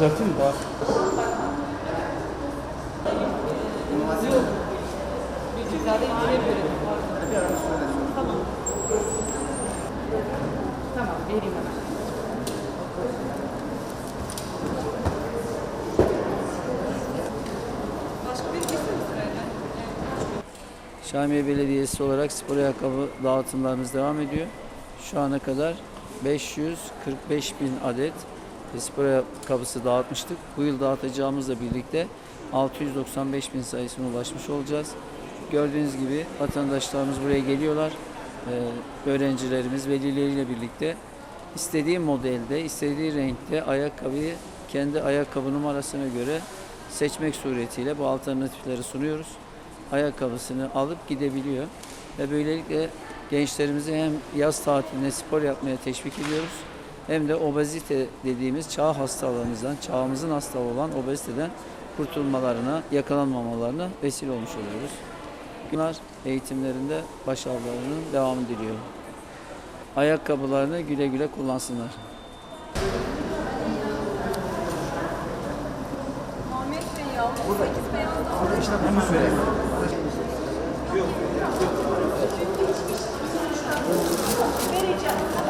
Düzeltin daha. Hemen. Şamiye Belediyesi olarak spor ayakkabı dağıtımlarımız devam ediyor. Şu ana kadar 545 bin adet spor ayakkabısı dağıtmıştık. Bu yıl dağıtacağımızla birlikte 695 bin sayısına ulaşmış olacağız. Gördüğünüz gibi vatandaşlarımız buraya geliyorlar. Ee, öğrencilerimiz velileriyle birlikte istediği modelde, istediği renkte ayakkabıyı kendi ayakkabı numarasına göre seçmek suretiyle bu alternatifleri sunuyoruz. Ayakkabısını alıp gidebiliyor. Ve böylelikle gençlerimizi hem yaz tatiline spor yapmaya teşvik ediyoruz hem de obezite dediğimiz çağ hastalığımızdan, çağımızın hastalığı olan obeziteden kurtulmalarına, yakalanmamalarına vesile olmuş oluyoruz. Bunlar eğitimlerinde başarılarının devamı diliyorum. Ayakkabılarını güle güle kullansınlar. Muhammed Bey işte bunu söyleyeyim. Yok. Vereceğim.